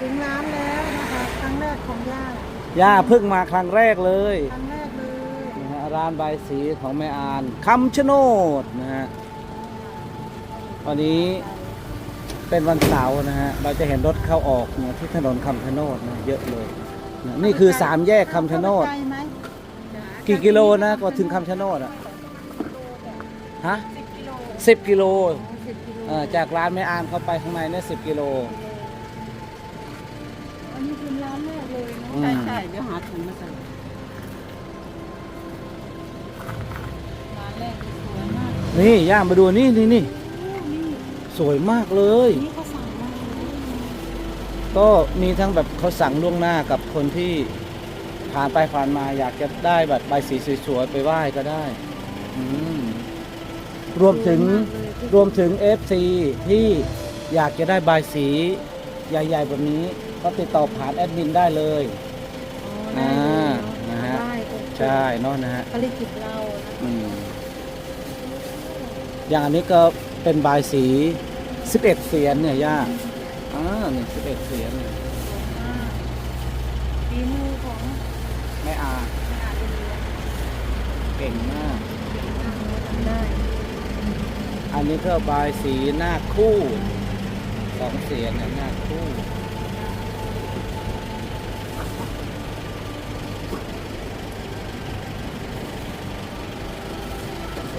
ถึงร้านแล้วนะคะครั้งแรกของย่าย่าเพิ่งมาครั้งแรกเลยครั้งแรกเลยนะฮะร้านใบายสีของแม่อานคำชะโนดนะฮะวันนี้เป็นวันเสาร์นะฮะเราจะเห็นรถเข้าออกนะที่ถนนคำชะโนดนะเยอะเลยนะนี่คือสามแยกคำชะโนดไกลไหมกี่กิโลนะกว่าถึงคำชะโนดอะฮะสิบกิโลสิบกิโลสิบกิโลเอ่อจากร้านแม่อานเข้าไปข้างในเนี่ยสิบกิโลอันนี้ เป็นร้านแรกเลยเนาะอืมใช่ใช่เดี๋ยวหาถุงมาใส่ร้านแรกที่สวยมากนี่ย่ามาดูนี่นี่นี่โอ้นี่สวยมากเลย นี่เขาสั่งมาเลยก็มีทั้งแบบเขาสั่งล่วงหน้ากับคนที่ผ่านไปผ่านมาอยากจะได้แบบใบสีสวยๆไปไหว้ก็ได้อืมรวมถึงรวมถึง FC ที่อยากจะได้ใบสีใหญ่ๆแบบนี้ ก็ติดต่อผ่านแอดมินได้เลยอ๋อได้เลยเนาอ่านะฮะได้โอเคใช่เนอะนะฮะผลิตกิจเรานะอืมอย่างอันนี้ก็เป็นใบายสี 11 เสียนเนี่ยย่าอ่านี่11 เสียนเนี่ยฝีมือของไม่อาเก่งมาก ทำได้อันนี้ก็บายสีหน้าคู่สองเสียนเนี่ยหน้าคู่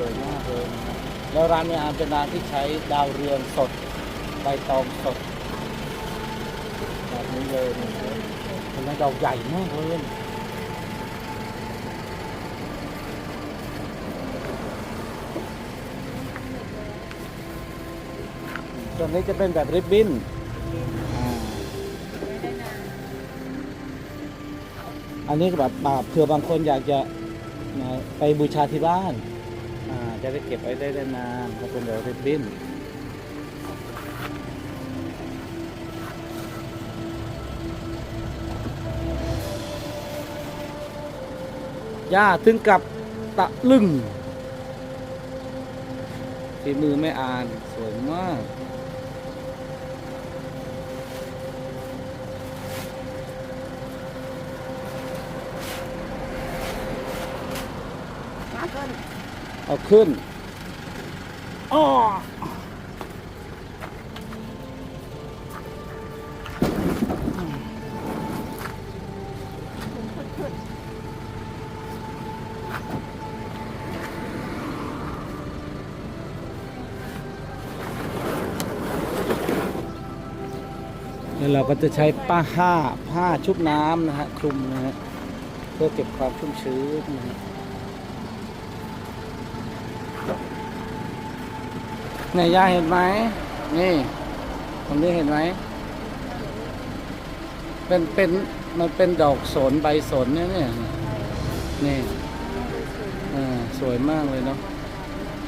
วยมากเลยนะแล้วร้านเนี่ยเป็นร้านที่ใช้ดาวเรืองสดใบตองสดแบบนี้เลยนะเป็นไมดอกใหญ่มากเลยส่วนนี้จะเป็นแบบริบบิ้นอันนี้แบบบบเผื่อบางคนอยากจะไปบูชาที่บ้าน จะได้เก็บไว้ได้ได้นานก็เป็นแบบริบบิ้นย่าถึงกับตะลึงฝีมือไม่อ่านสวยมากมาขึ้น เอาขึ้นอ้อแล้วเราก็จะใช้ป้าห้าผ้าชุบน้ำนะฮะคลุมนะฮะเพื่อเก็บความชุ่มชื้นนะฮะ เนี่ยย่าเห็นไหม นี่ตรงนี้เห็นไหม เป็นเป็นมันเป็นดอกสนใบสนเนี่ยเนี่ยนี่อ่าสวยมากเลยเนาะ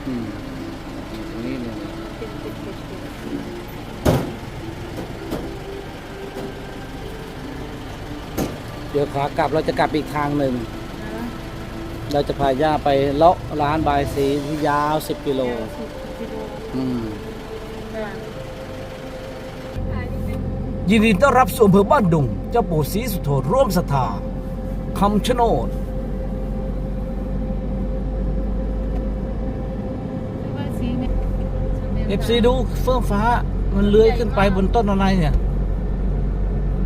อืมตรงนี้เลยเดี๋ยวขากลับเราจะกลับอีกทางหนึ่ง เราจะพาย่าไปเลาะร้านบายสีที่ยาว10กิโลสิบกิโล อืมค่ะยินดีต้อนรับสู่อำเภอบ้านดุง เจ้าปู่ศรีสุโธร่วมศรัทธาคำชะโนดว่าสีเนี่ยเอฟซีดูเฟื่องฟ้า มันเลื้อยขึ้นไปบนต้นอะไรเนี่ย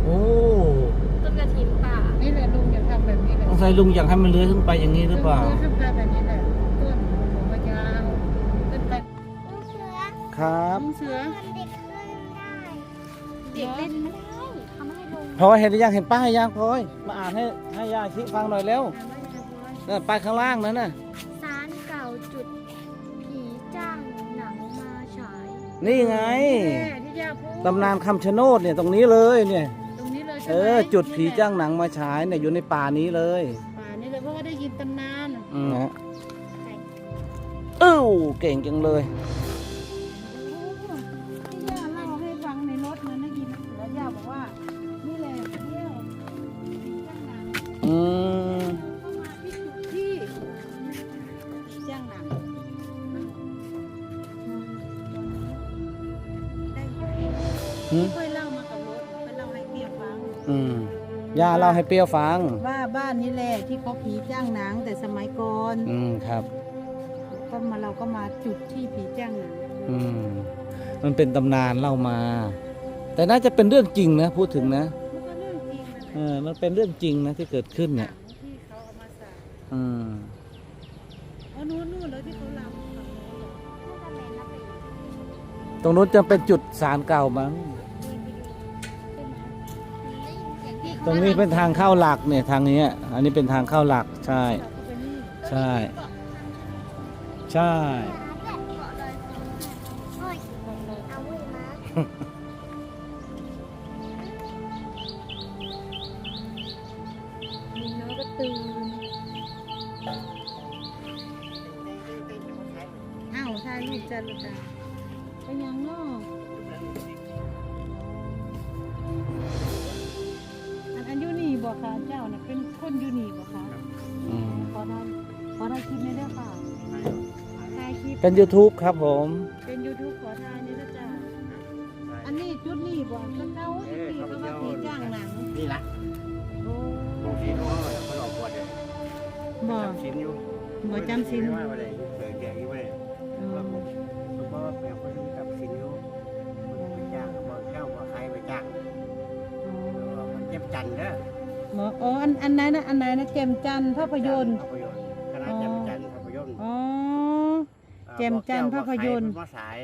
โอ้ต้นกระถินป่านี่แหละลุงอยากทำแบบนี้แหละสงสัยลุงอยากให้มันเลื้อยขึ้นไปอย่างนี้หรือเปล่า ขึ้น ครับ ลุงเสือมันเด็กขึ้นได้เด็กเล่นไม่ได้ทำให้ลงพลอยเห็นหรือยังเห็นป้ายยังพลอย มาอ่านให้ให้ย่าชิฟังหน่อยเร็วนั่นป้ายข้างล่างนั่นน่ะ สารเก่าจุดผีจ้างหนังมาฉายนี่ไง แม่ที่ย่าพูดตำนานคำชะโนดเนี่ยตรงนี้เลยเนี่ย ตรงนี้เลยใช่เอไหมอจุดผีจ้างหนังมาฉายเนี่ยอยู่ในป่านี้เลยป่านี่เลยเพราะว่าได้ยินตำนาน อืมนะฮะเอ้าเก่งจังเลย อืมย่าเล่าให้เปรี้ยวฟัง ว่าบ้านนี้แหละที่เขาผีจ้างหนังแต่สมัยก่อนอืมครับ ก็มาเราก็มาจุดที่ผีจ้างหนังอืมมันเป็นตำนานเล่ามา แต่น่าจะเป็นเรื่องจริงนะพูดถึงนะมันก็เรื่องจริงนั่นแหละเออมันเป็นเรื่องจริงนะที่เกิดขึ้นหนัเนี่ย งที่เขาเอามาใส่อืมอ๋อนู้นนู่นแล้วที่เขาลำฝั่งนู้นเหรอตรงนู้นจะเป็นจุดศาลเก่ามั้ง ตรงนี้เป็นทางเข้าหลักเนี่ยทางนี้อันนี้เป็นทางเข้าหลักใช่ ใช่ ใช่ไว้มามีน้อยก็ตื่นอ้าวถ่ายรูปจันละจ้าไปยังเนอก บอกค่ะเจ้าน่ะเป็นคนอยูนี่บอกค่ะอืมขอได้ขอได้คลิปนี้ด้วยค่ะถ่ายคลิปเป็น YouTube ครับผม เป็นยูทูบขอถ่ายนี่นะจ้าอันนี้จุดนี่บอกก็เขาที่เขาว่าผีจ้างหนังนี่นะโอ้บางทีเขาเขาออกบวชเลยบอกจำศีลอยู่บอกจำศีลว่าอะไรเกิดแก่ยี่ไม่ได้อ๋อเพราะว่าเป็นคนที่จำศีลอยู่ไปจ้างบอกเจ้าบอกใครไปจ้างมันเจ็บจันทร์เด้อ หมออ๋ออันอันไหนนะอันไหนนะแจ่มจันทร์ภาพยนตร์ ภาพยนตร์คณะเจ็บจันทร์ภาพยนตร์อ๋อแจ่มจันทร์ภาพยนตร์มาสาย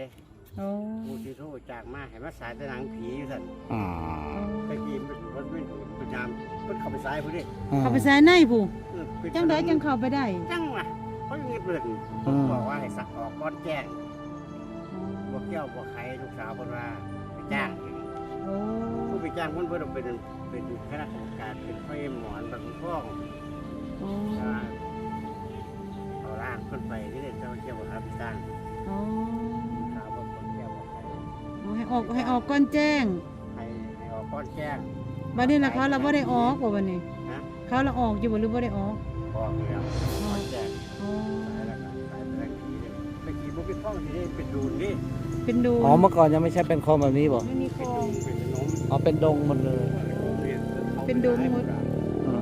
โอ้มูที่ทูจากมาเห็นมาสายแต่หนังผีสั่นอ่าตะกี้มันมันไม่ประจำมันเข้าไปสายพอดีเข้าไปใส่ในผู้จังไดจังเข้าไปได้จังวะเขายังเงียบเลยบอกว่าให้สักออกก้อนแจ้งบวกเจ้าบวกใครลูกสาวคนว่าไปจ้างโอ้ ผู้ไปจ้างคนเพื่อเป็นเป็นคณะกรรมการเป็นไฟหมอนบางข้องโอ้เอาร่างคนไปที่เด็กเจ้าเจ้าบอกครับจ้างโอ้สาวบอกคนเจ้าบอกใครให้ออกให้ออกก่อนแจ้งให้ให้ออกก้อนแจ้งบัดนี้ล่ะเขาเราบ่ได้ออกบ่บัดนี้นะเขาเราออกอยู่บ่หรือบ่ได้ออกออกแล้วก้อนแจ้งอ๋อสายแล้วกันสายแรงผีเลยไปขี่บุกไปท่องที่นี่เป็นดูนนี่เป็นดูอ๋อเมื่อก่อนยังไม่ใช่เป็นคลองแบบนี้บ่ไม่มีคเป็นลอดูงนเป็นขนม อ๋อเป็นดงหมดเลยเป็นดูนหมดอื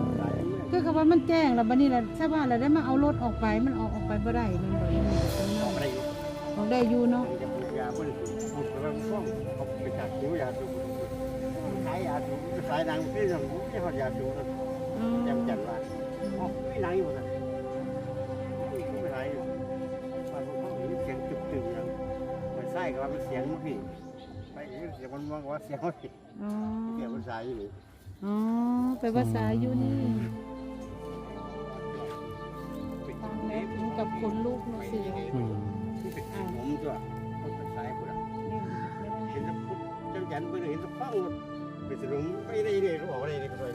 มสายเมื่อคือคำว่ามันแจ้งแล้วบัดนี้ล่ะชาวบ้านเราได้มาเอารถออกไปมันออกออกไปบ่ได้มันบ่ได้มีตรงนี้ออกไปได้อยู่ออกได้อยู่เนาะจะปลูกยาเพื่อนปลูกกำลังช่วงเขาไปจัดซื้อยาสูบขายยาสูบขายนางที่สั่งที่เขายาสูบอ๋อจำจันว่าอ๋อไม่นางอยู่นะไม่ไปไหนอยู่มันเขาเห็นเสียงตึบตึบนะมันใส่ก็ว่ามันเสียงมั้งพี่ไป เสียงมันมองว่าเสียงมันเสีอ๋อยงมันสายอยู่นี่อ๋อไปภาษาอยู่นี่ฟังแล้วถึงกับขนลุกเนาะเสียอืมที่เป็นผมตัวคนเป็นสายคนนี่ไม่ได้เห็นแต่ปุ๊บจำจันไปเลยเห็นแต่ฟังเป็นสนุกไม่ได้เลยรู้ออกอะไรเลย